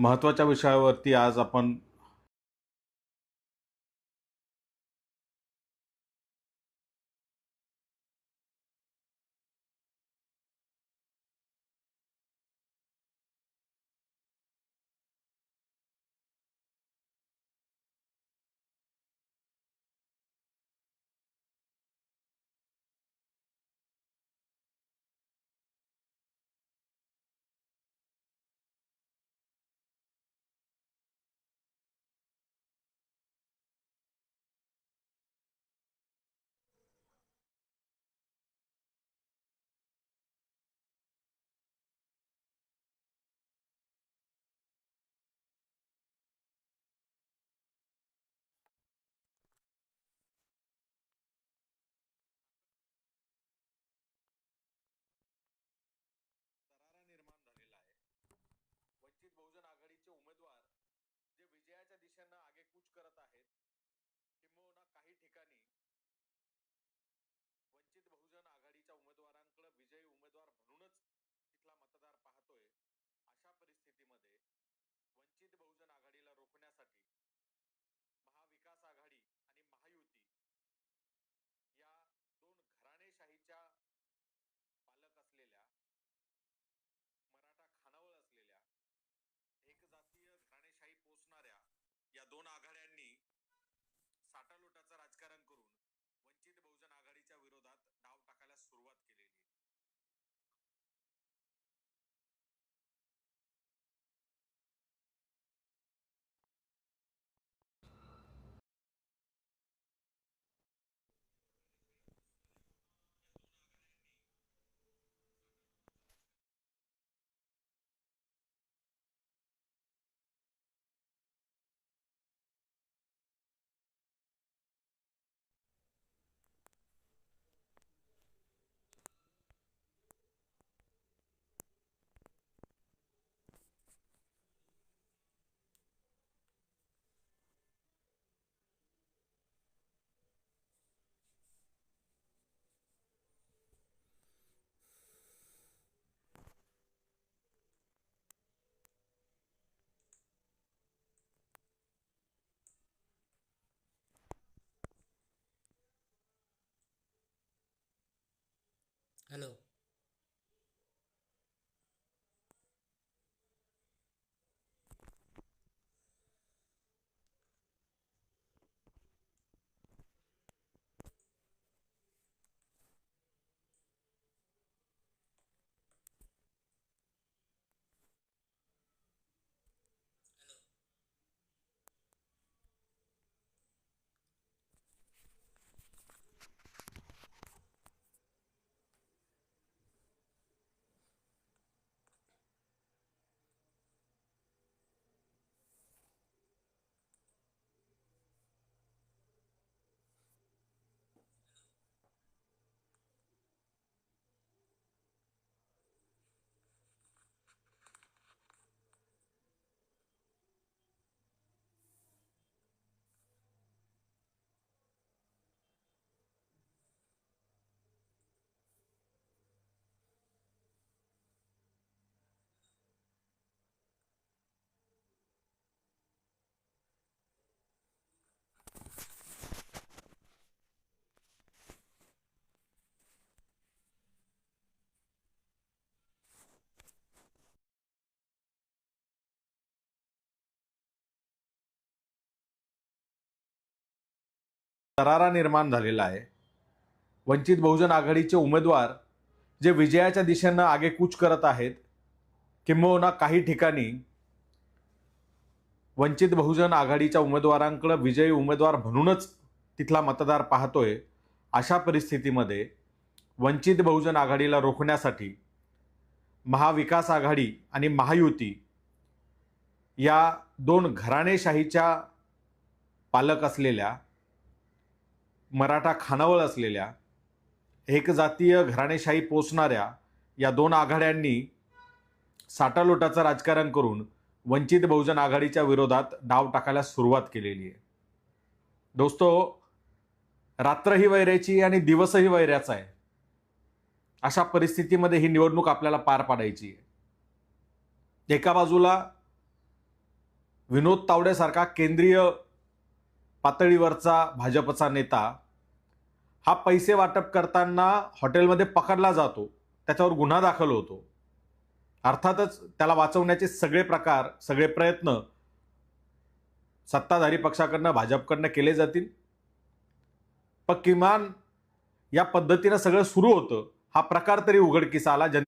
महत्त्वाच्या विषयावरती आज आपण विजयाच्या आगेकूच करत आहेत किंबहुना काही ठिकाणी वंचित बहुजन आघाडीच्या उमेदवारांकडे विजयी उमेदवार म्हणूनच तिथला मतदार पाहतोय अशा परिस्थितीमध्ये वंचित बहुजन आघाडीला रोखण्यासाठी महाविकास आघाडी आणि महायुती या दोन घराणेशाहीच्या पालक असलेल्या मराठा खानावळ असलेल्या एक जातीय घराणेशाही पोचणाऱ्या या दोन आघाड्यांनी साटालोटाचं राजकारण करून दरारा निर्माण झालेला आहे. वंचित बहुजन आघाडीचे उमेदवार जे विजयाच्या दिशेनं आगेकूच करत आहेत किंबहुना काही ठिकाणी वंचित बहुजन आघाडीच्या उमेदवारांकडं विजयी उमेदवार म्हणूनच तिथला मतदार पाहतोय अशा परिस्थितीमध्ये वंचित बहुजन आघाडीला रोखण्यासाठी महाविकास आघाडी आणि महायुती या दोन घराणेशाहीच्या पालक असलेल्या मराठा खानावळ असलेल्या एकजातीय घराणेशाही पोचणाऱ्या या दोन आघाड्यांनी साटालोटाचं राजकारण करून वंचित बहुजन आघाडीच्या विरोधात डाव टाकायला सुरुवात केलेली आहे. दोस्तो रात्रही वैऱ्याची आणि दिवसही वैऱ्याचा आहे. अशा परिस्थितीमध्ये ही निवडणूक आपल्याला पार पाडायची आहे. एका बाजूला विनोद तावडेसारखा केंद्रीय पातळीवरचा भाजपचा नेता हा पैसे वाटप करताना हॉटेलमध्ये पकडला जातो त्याच्यावर गुन्हा दाखल होतो. अर्थातच त्याला वाचवण्याचे सगळे प्रकार सगळे प्रयत्न सत्ताधारी पक्षाकडनं भाजपकडनं केले जातील. पण किमान या पद्धतीनं सगळं सुरू होतं. हा प्रकार तरी उघडकीस आला. जन